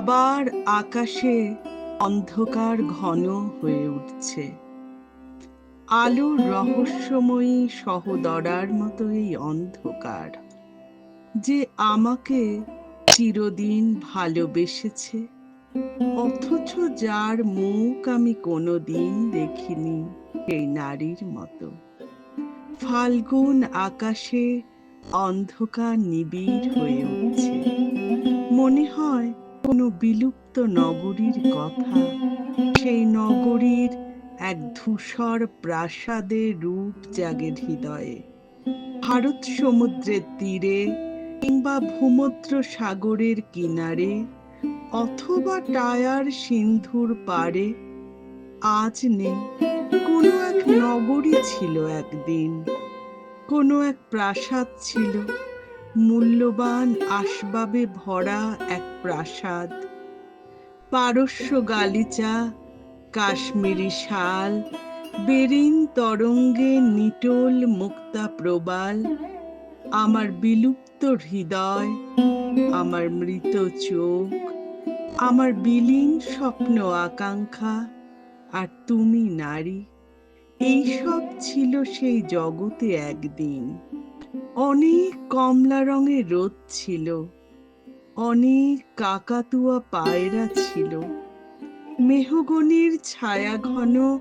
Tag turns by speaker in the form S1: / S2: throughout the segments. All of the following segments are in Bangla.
S1: আবার আকাশে অন্ধকার ঘন হয়ে উঠছে। আলোর রহস্যময়ী সহদরার মতো এই অন্ধকার, যে আমাকে চিরদিন ভালোবেসেছে, অথচ যার মুখ আমি কোনোদিন দেখিনি সেই নারীর মতো। ফাল্গুন আকাশে অন্ধকার নিবিড় হয়ে উঠছে। মনে হয় কোনো বিলুপ্ত নগরীর কথা। সেই নগরীর এক ধূসর প্রাসাদের রূপ জাগে হৃদয়ে। ভারত সমুদ্রের তীরে কিংবা ভূমধ্য সাগরের কিনারে অথবা টায়ার সিন্ধুর পারে আজ নেই। কোনো এক নগরী ছিল একদিন, কোনো এক প্রাসাদ ছিল। মূল্যবান আসবাবে ভরা এক প্রাসাদ। পারস্য গালিচা, কাশ্মীরি শাল, বেরিন তরঙ্গে নিটোল মুক্তা প্রবাল। আমার বিলুপ্ত হৃদয়, আমার মৃত চোখ, আমার বিলীন স্বপ্ন আকাঙ্ক্ষা, আর তুমি নারী। এইসব ছিল সেই জগতে একদিন। অনেক কমলা রঙের রোদ ছিল। অনেক কাকাতুয়া পায়রা ছিল। মেহগনির ছায়া ঘন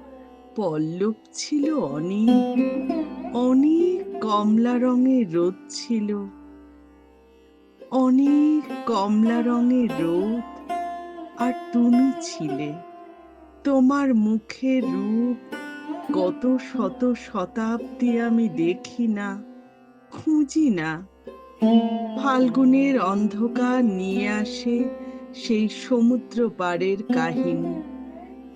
S1: পল্লব ছিল অনেক। অনেক কমলা রঙের রোদ ছিল। অনেক কমলা রঙের রোদ। আর তুমি ছিলে। তোমার মুখের রূপ কত শত শতাব্দী আমি দেখি না। খুঁজি না। ফাল্গুনের অন্ধকার নিয়ে আসে সেই সমুদ্র পাড়ের কাহিনী।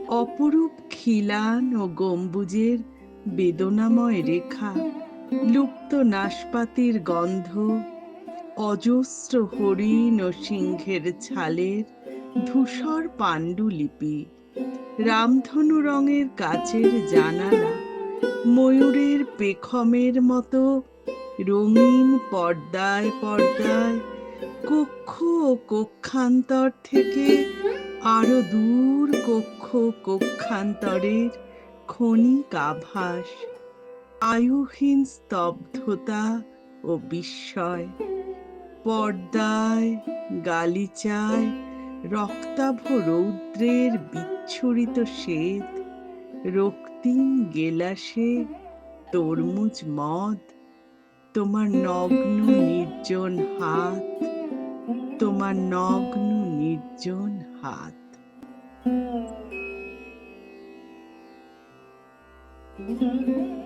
S1: অপরূপ খিলান ও গম্বুজের বেদনাময় রেখা, লুপ্ত নাশপাতির গন্ধ, অজস্র হরিণ ও সিংহের ছালের ধূসর পাণ্ডুলিপি, রামধনু রঙের কাচের জানালা, ময়ূরের পেখমের মতো রঙিন পর্দায় পর্দায়, কক্ষ কক্ষান্তর থেকে আরও দূর কক্ষ কক্ষান্তরের ক্ষণিক আভাস, আয়ুহীন স্তব্ধতা ও বিস্ময়। পর্দায়, গালিচায়, রক্তাভ রৌদ্রের বিচ্ছুরিত শ্বেত, রক্তিম গেলাসে তরমুজ মদ তোমার নগ্ন নির্জন হাত তোমার নগ্ন নির্জন হাত
S2: you.